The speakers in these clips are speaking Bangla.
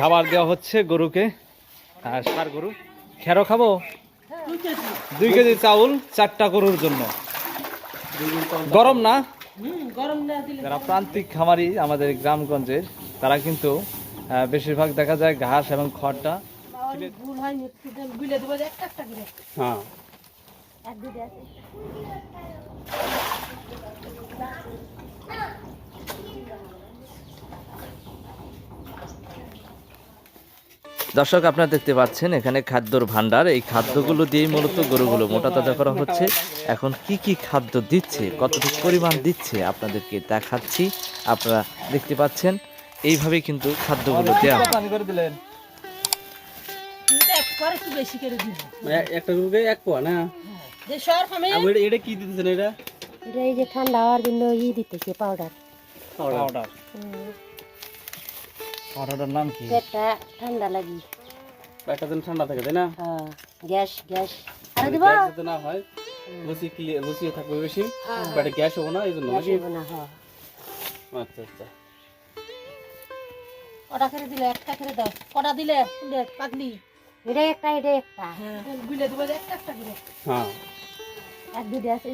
খাবার দেওয়া হচ্ছে গরুকে। আর সার গরু। খেরো খাব? দুই কেজি চাউল চারটা গরুর জন্য। গরম না? গরম না দিলে যারা প্রান্তিক খামারি আমাদের গ্রামগঞ্জের তারা কিন্তু বেশিরভাগ দেখা যায় ঘাস এবং খড়টা। হ্যাঁ। এক দুটো আছে। দর্শক আপনারা দেখতে পাচ্ছেন এখানে খাদ্যর ভান্ডার এই খাদ্যগুলো দিয়েই মূলত গরুগুলো মোটা তাজা করা হচ্ছে। এখন কি কি খাদ্য দিচ্ছে কতটুকু পরিমাণ দিচ্ছে আপনাদেরকে দেখাচ্ছি। আপনারা দেখতে পাচ্ছেন এইভাবে কিন্তু খাদ্যগুলো দেওয়া হয়। একটু এক পোয়া না? এটা কি দিতেছেন এটা? এটা এই যে ঠান্ডা হওয়ার জন্য ই দিতেছে পাউডার পাউডার নাম কি? পেটটা ঠান্ডা লাগি। একটা দিন ঠান্ডা থাকে তাই না? হ্যাঁ গ্যাস গ্যাস। আরে দিব। গ্যাস না হয় লুচি ক্লিয়ার লুচি থাকবে বেশি। পেটে গ্যাস হব না এই জন্য গ্যাস না হ্যাঁ। আচ্ছা আচ্ছা। কটা করে দিলে একটা করে দাও। কটা দিলে পাগলি। এটা একটা এটা একটা। হ্যাঁ। গুলে একটা একটা করে। হ্যাঁ। এক দুটো আছে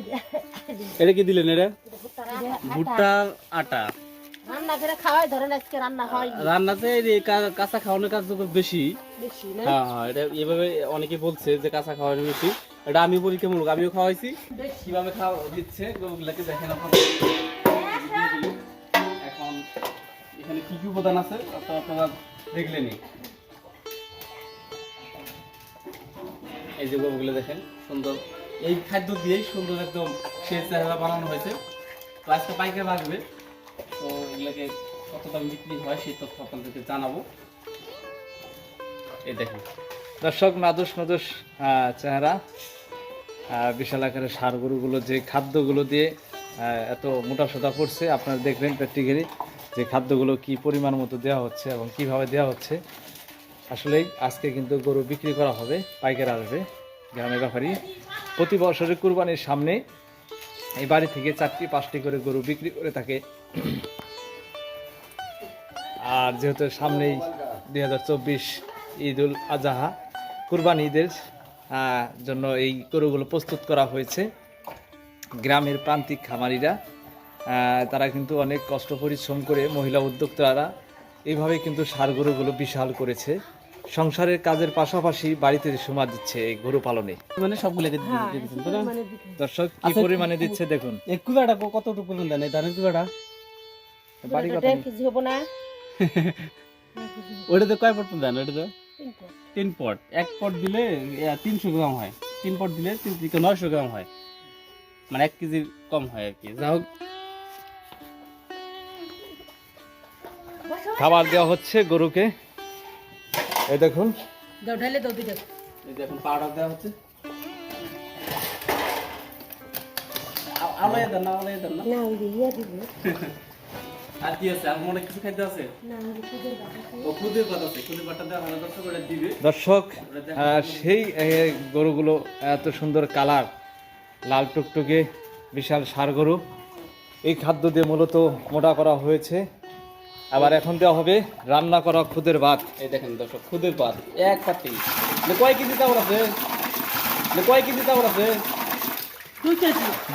এটা কি দিলেন এটা? এটা ভুট্টার আটা। রান্না করে খাওয়াই ধরেন আজকে রান্না হয় রান্নাতে এই কাঁচা খাওয়ানোর কাজ বেশি। বেশি না? হ্যাঁ হ্যাঁ এটা এভাবে অনেকে বলছে যে কাঁচা খাওয়ানো বেশি। এটা আমি পরীক্ষামূলক আমিও খাওয়াইছি। কীভাবে খাওয়া দিচ্ছে গরুগুলাকে দেখেন এখন এখানে কি কি উপাদান আছে আপনারা দেখলেনই এই যে গরুগুলো দেখেন সুন্দর। এই খাদ্য দিয়েই সুন্দর একদম সে চেহারা বানানো হয়েছে। তো আজকে পাইকার তো এগুলোকে কত দাম বিক্রি হয় সেই তথ্য আপনাদেরকে জানাব। এই দেখেন। দর্শক, নাদুস নাদুস চেহারা বিশাল আকারের সার গরুগুলো, যে খাদ্যগুলো দিয়ে এত মোটা সোটা পড়ছে, আপনারা দেখবেন প্র্যাকটিক্যালি যে খাদ্যগুলো কি পরিমাণ মতো দেওয়া হচ্ছে এবং কীভাবে দেওয়া হচ্ছে। আসলেই আজকে কিন্তু গরু বিক্রি করা হবে, পাইকার আসবে, গ্রামের ব্যাপারী। প্রতি বছরের কুরবানির সামনে এই বাড়ি থেকে চারটি পাঁচটি করে গরু বিক্রি করে থাকে। আর যেহেতু সামনেই দুই হাজার চব্বিশ ঈদ উল আজহা, কুরবানি ঈদের জন্য এই গরুগুলো প্রস্তুত করা হয়েছে। গ্রামের প্রান্তিক খামারিরা তারা কিন্তু অনেক কষ্ট পরিশ্রম করে মহিলা উদ্যোক্তারা এইভাবে কিন্তু সার গরুগুলো বিশাল করেছে। সংসারের কাজের পাশাপাশি বাড়িতে সময় দিচ্ছে এই গরু পালনে। মানে সবগুলোকে না? মানে দর্শক কি আচ্ছা, পরিমাণে দিচ্ছে দেখুন। এই কুবাটা কতটুকু পরিমাণ দেন এই ধানের কুবাটা বাড়ি কথা কেজি হব না। ওইটাতে কয় পট দেন? ওইটাতে তিন তিন পট। এক পট দিলে তিনশো গ্রাম হয়। তিন পট দিলে তিন থেকে নয়শো গ্রাম হয়। মানে এক কেজি কম হয় আর কি। যা হোক। খাবার দেওয়া হচ্ছে গরুকে। এই দেখুন। দাও ঢালে দাও দিকে এই পাউডার দেওয়া হচ্ছে। দেন না দেন না। না দিব। আর কি আছে? আর মনে কিছু খাইতে আছে? দর্শক সেই গরুগুলো এত সুন্দর কালার লাল টুকটুকে বিশাল সার গরু এই খাদ্য দিয়ে মূলত মোটা করা হয়েছে। আবার এখন দেওয়া হবে রান্না করা খুদের ভাত। এই দেখেন দর্শক খুদের ভাত। এক পাতি মানে কয় কেজি চাউল আছে? মানে কয় কেজি চাউল আছে?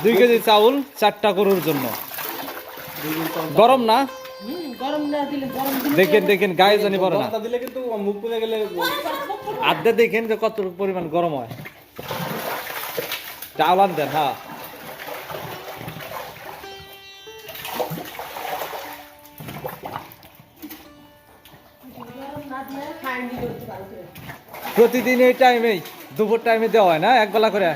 দুই কেজি। চাউল চারটা গরুর জন্য। গরম না? গরম না দিলে গরম দিলে দেখেন দেখেন গায়ে জানি পড়ে না। দিলে কিন্তু মুখ পুড়ে গেলে আড্ডা দেখেন যে কত পরিমাণ গরম হয়। চাউল আনতেন হ্যাঁ। প্রতিদিন এই টাইমেই দুপুর টাইমে দেওয়া হয় না? এক বেলা করে?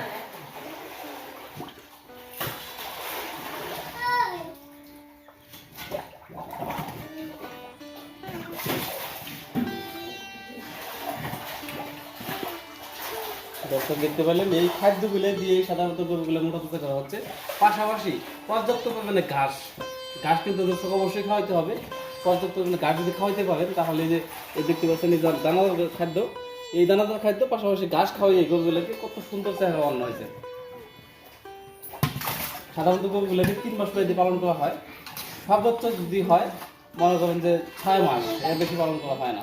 দর্শক দেখতে পেলেন, এই খাদ্যগুলো দিয়ে সাধারণত গরুগুলো মোটা তাজা করা হচ্ছে। পাশাপাশি পর্যাপ্ত পরিমাণে ঘাস। ঘাস কিন্তু দর্শক অবশ্যই খাওয়াইতে হবে। পর্যাপ্ত পরিমাণে ঘাস যদি খাওয়াইতে পারেন, তাহলে যে এই দেখতে পাচ্ছেন এই দানাদার খাদ্য, এই দানাদার খাদ্য পাশাপাশি ঘাস খাওয়াই এই গরুগুলোকে কত সুন্দর চেহারা বানানো হয়েছে। সাধারণত গরুগুলোকে তিন মাস পরে পালন করা হয়। সর্বোচ্চ যদি হয়, মনে করেন যে ছয় মাস, এর বেশি পালন করা হয় না।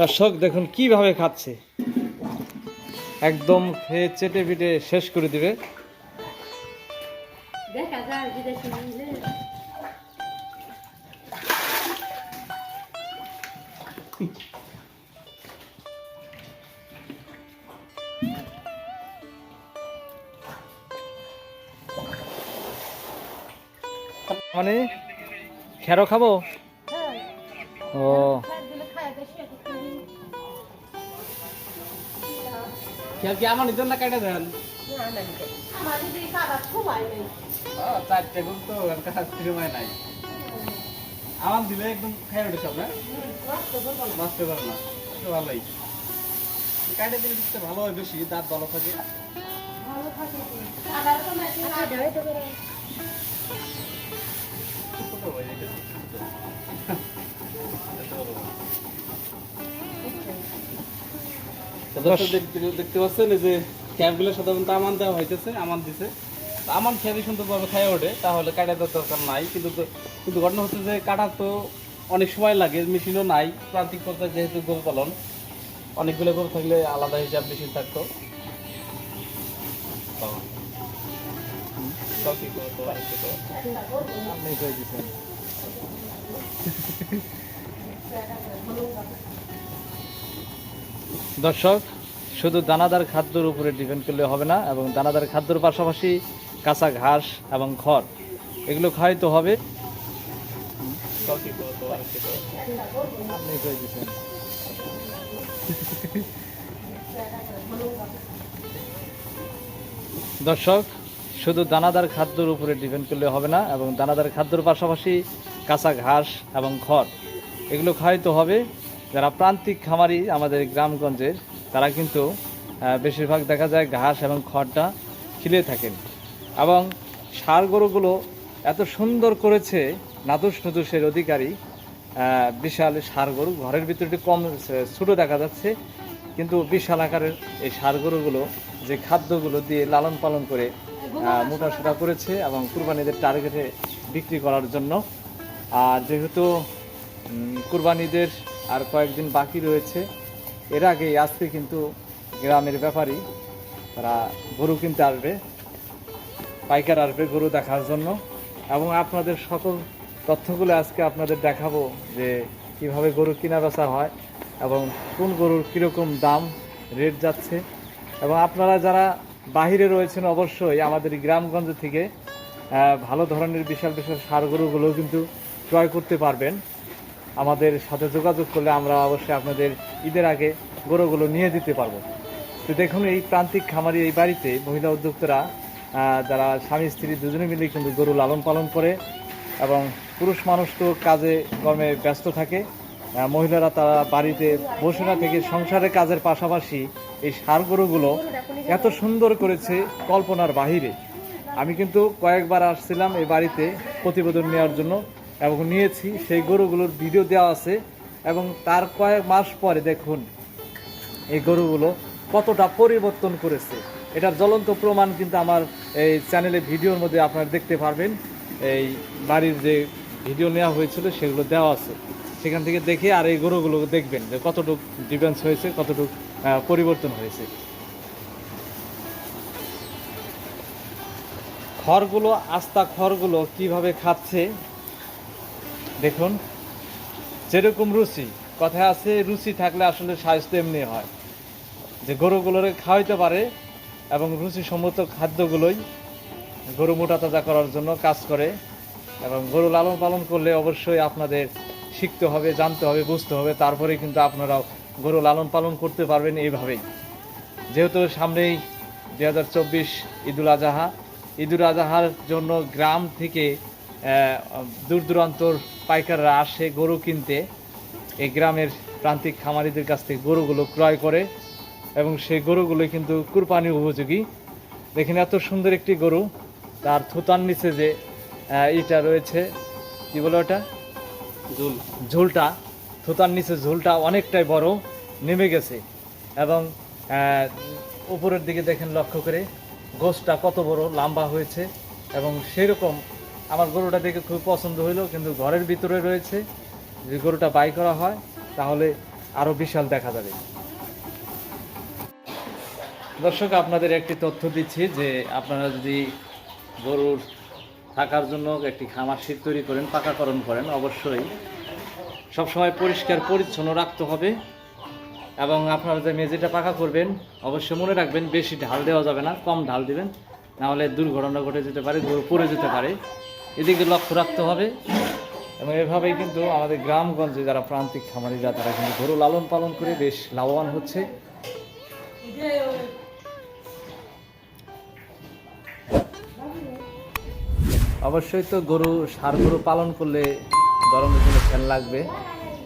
দর্শক, দেখুন কীভাবে খাচ্ছে। একদম খেয়ে চেটে পিটে শেষ করে দিবে। মানে খেরো খাব? হ্যাঁ। ও। খেয়াল কি আমার নিজের না কেটে দেন। চারটে গুণ তো সময় নাই। আমার দিলে একদম খাই উঠে সব না বাঁচতে পারে না তো ভালোই। কাটা দিলে দিতে ভালো হয় বেশি দাঁত ভালো থাকে। ভালো থাকে। দেখতে দেখতে পাচ্ছেন এই যে ক্যাবগুলো সাধারণত আমান দেওয়া হইতেছে আমান দিছে। আমান খেয়ালি সুন্দরভাবে খাইয়ে ওঠে তাহলে কাটা দেওয়ার দরকার নাই। কিন্তু কিন্তু ঘটনা হচ্ছে যে কাটা তো অনেক সময় লাগে মেশিনও নাই প্রান্তিক পর্যায়ে যেহেতু গরু পালন অনেকগুলো গরু থাকলে আলাদা হিসাব মেশিন থাকতো। আপনি কই দিছেন? দর্শক, শুধু দানাদার খাদ্যর উপরে ডিপেন্ড করলে হবে না, এবং দানাদার খাদ্যর পাশাপাশি কাঁচা ঘাস এবং খড়, এগুলো খাওয়াইতে হবে। দর্শক, শুধু দানাদার খাদ্যর উপরে ডিপেন্ড করলে হবে না, এবং দানাদার খাদ্যর পাশাপাশি কাঁচা ঘাস এবং খড়, এগুলো খাওয়াইতে হবে। যারা প্রান্তিক খামারি আমাদের গ্রামগঞ্জের তারা কিন্তু বেশিরভাগ দেখা যায় ঘাস এবং খড়টা খিলে থাকেন। এবং ষাঁড় গরুগুলো এত সুন্দর করেছে নাদুস নদুসের অধিকারী বিশাল ষাঁড় গরু। ঘরের ভিতরে একটু কম ছোটো দেখা যাচ্ছে কিন্তু বিশাল আকারের এই ষাঁড় গরুগুলো যে খাদ্যগুলো দিয়ে লালন পালন করে আহ, মোটাসোটা করেছে এবং কুরবানিদের টার্গেটে বিক্রি করার জন্য। আর যেহেতু কুরবানিদের আর কয়েকদিন বাকি রয়েছে। এর আগে আজকে কিন্তু গ্রামের ব্যাপারী, তারা গরু কিনতে আসবে, পাইকার আসবে গরু দেখার জন্য। এবং আপনাদের সকল তথ্যগুলো আজকে আপনাদের দেখাবো যে কীভাবে গরু কেনা বেচা হয় এবং কোন গরুর কীরকম দাম, রেট যাচ্ছে। এবং আপনারা যারা বাহিরে রয়েছেন, অবশ্যই আমাদের গ্রামগঞ্জ থেকে ভালো ধরনের বিশাল বিশাল সার গরুগুলো কিন্তু ক্রয় করতে পারবেন। আমাদের সাথে যোগাযোগ করলে আমরা অবশ্যই আপনাদের ঈদের আগে গরুগুলো নিয়ে দিতে পারব। তো দেখুন, এই প্রান্তিক খামারি এই বাড়িতে মহিলা উদ্যোক্তারা যারা স্বামী, স্ত্রী দুজনে মিলে কিন্তু গরু লালন পালন করে এবং পুরুষ মানুষ তো কাজে, কর্মে ব্যস্ত থাকে। মহিলারা তারা বাড়িতে বসে না থেকে সংসারের কাজের পাশাপাশি এই সার গরুগুলো এত সুন্দর করেছে কল্পনার বাহিরে। আমি কিন্তু কয়েকবার আসছিলাম এই বাড়িতে প্রতিবেদন নেওয়ার জন্য। এবং নিয়েছি, সেই গরুগুলোর ভিডিও দেওয়া আছে এবং তার কয়েক মাস পরে দেখুন, এই গরুগুলো কতটা পরিবর্তন করেছে। এটার জ্বলন্ত প্রমাণ কিন্তু আমার এই চ্যানেলে ভিডিওর মধ্যে আপনারা দেখতে পারবেন। এই বাড়ির যে ভিডিও নেওয়া হয়েছিল, সেগুলো দেওয়া আছে। সেখান থেকে দেখে আর এই গরুগুলো দেখবেন যে কতটুকু ডিফারেন্স হয়েছে, কতটুকু পরিবর্তন হয়েছে। খড়গুলো, আস্তা খড়গুলো কীভাবে খাচ্ছে দেখুন, যেরকম রুচি কথায় আছে, রুচি থাকলে আসলে স্বাস্থ্য এমনি হয়। যে গরুগুলোরে খাওয়াইতে পারে এবং রুচিসম্মত খাদ্যগুলোই গরু মোটা তাজা করার জন্য কাজ করে এবং গরু লালন পালন করলে অবশ্যই আপনাদের শিখতে হবে, জানতে হবে, বুঝতে হবে। তারপরে কিন্তু আপনারাও গরু লালন পালন করতে পারবেন এইভাবেই। যেহেতু সামনেই দু হাজার চব্বিশ ঈদুল আজহা, ঈদুল আজহার জন্য গ্রাম থেকে দূর দূরান্তর পাইকাররা আসে গরু কিনতে। এই গ্রামের প্রান্তিক খামারিদের কাছ থেকে গরুগুলো ক্রয় করে এবং সেই গরুগুলো কিন্তু কুরবানি উপযোগী। দেখেন এত সুন্দর একটি গরু তার থুতার নিচে যে ইটা রয়েছে কি বলে ওটা? ঝুল। ঝোলটা থুতার নিচে ঝোলটা অনেকটাই বড় নেমে গেছে এবং উপরের দিকে দেখেন লক্ষ্য করে গোসটা কত বড় লম্বা হয়েছে এবং সেই রকম আমার গরুটা দেখে খুব পছন্দ হইল, কিন্তু ঘরের ভিতরে রয়েছে, যদি গরুটা বাই করা হয়, তাহলে আরও বিশাল দেখা যাবে। দর্শক, আপনাদের একটি তথ্য দিচ্ছি যে আপনারা যদি গরুর থাকার জন্য একটি খামার শীত তৈরি করেন, পাকাকরণ করেন, অবশ্যই সবসময় পরিষ্কার, পরিচ্ছন্ন রাখতে হবে। এবং আপনারা যে মেঝেটা পাকা করবেন, অবশ্যই মনে রাখবেন, বেশি ঢাল দেওয়া যাবে না, কম ঢাল দিবেন, নাহলে দুর্ঘটনা ঘটে যেতে পারে, গরু পড়ে যেতে পারে। এদিকে লক্ষ্য রাখতে হবে। এবং এভাবেই কিন্তু আমাদের গ্রামগঞ্জে যারা প্রান্তিক খামারিরা, তারা কিন্তু গরু লালন পালন করে বেশ লাভবান হচ্ছে। অবশ্যই তো গরু, সার গরু পালন করলে গরমের জন্য ফ্যান লাগবে।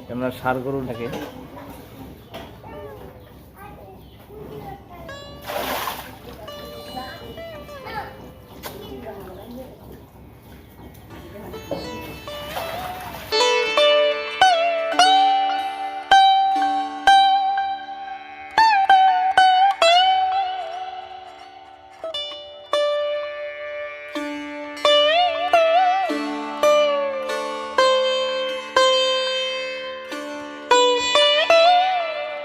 কেননা সার গরুটাকে